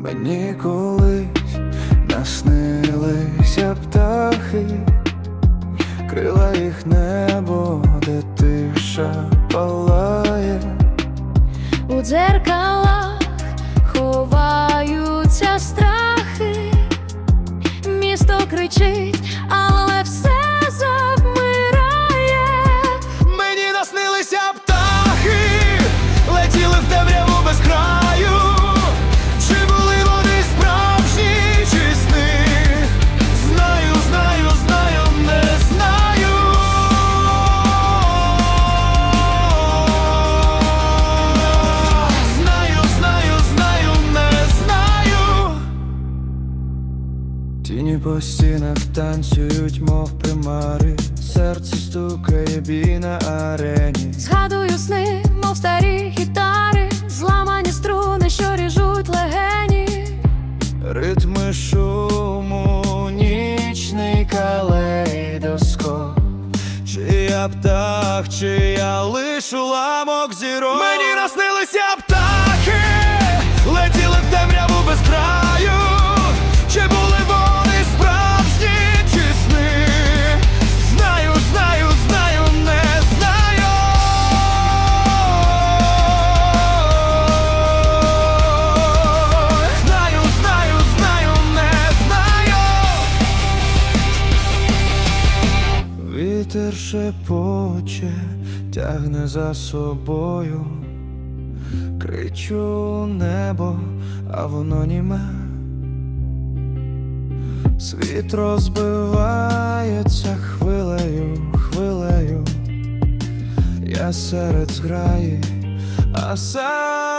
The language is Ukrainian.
Мені колись наснилися птахи, крила їх небо, де тиша палає. У дзеркалах Тіні по стінах танцюють, мов примари. Серце стукає бій на арені. Згадую сни, мов старі гітари, зламані струни, що ріжуть легені. Ритми шуму, нічний калейдоскоп Чи я птах, чи я лиш уламок зірок Вітер шепоче, тягне за собою. Кричу небо, а воно німе. Світ розбивається хвилею, хвилею. Я серед зграї, а сам